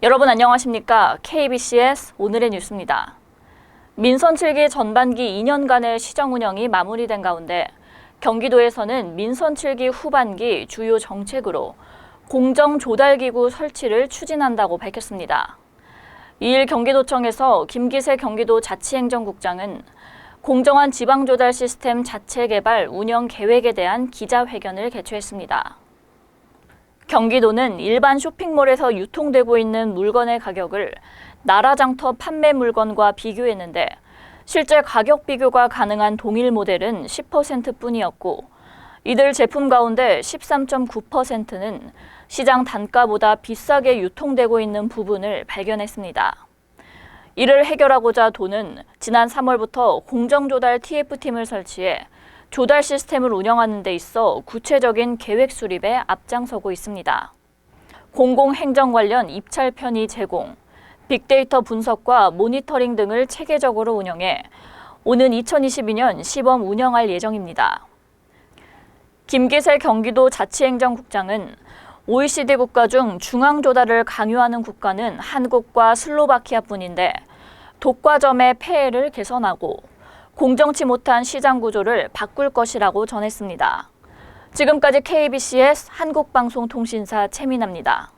여러분 안녕하십니까? KBCS 오늘의 뉴스입니다. 민선 7기 전반기 2년간의 시정 운영이 마무리된 가운데 경기도에서는 민선 7기 후반기 주요 정책으로 공정 조달 기구 설치를 추진한다고 밝혔습니다. 이일 경기도청에서 김기세 경기도 자치행정국장은 공정한 지방조달 시스템 자체 개발 운영 계획에 대한 기자회견을 개최했습니다. 경기도는 일반 쇼핑몰에서 유통되고 있는 물건의 가격을 나라장터 판매 물건과 비교했는데 실제 가격 비교가 가능한 동일 모델은 10% 뿐이었고 이들 제품 가운데 13.9%는 시장 단가보다 비싸게 유통되고 있는 부분을 발견했습니다. 이를 해결하고자 도는 지난 3월부터 공정조달 TF팀을 설치해 조달 시스템을 운영하는 데 있어 구체적인 계획 수립에 앞장서고 있습니다. 공공행정 관련 입찰 편의 제공, 빅데이터 분석과 모니터링 등을 체계적으로 운영해 오는 2022년 시범 운영할 예정입니다. 김기세 경기도 자치행정국장은 OECD 국가 중 중앙 조달을 강요하는 국가는 한국과 슬로바키아뿐인데 독과점의 폐해를 개선하고 공정치 못한 시장 구조를 바꿀 것이라고 전했습니다. 지금까지 KBCS 한국방송통신사 최민아입니다.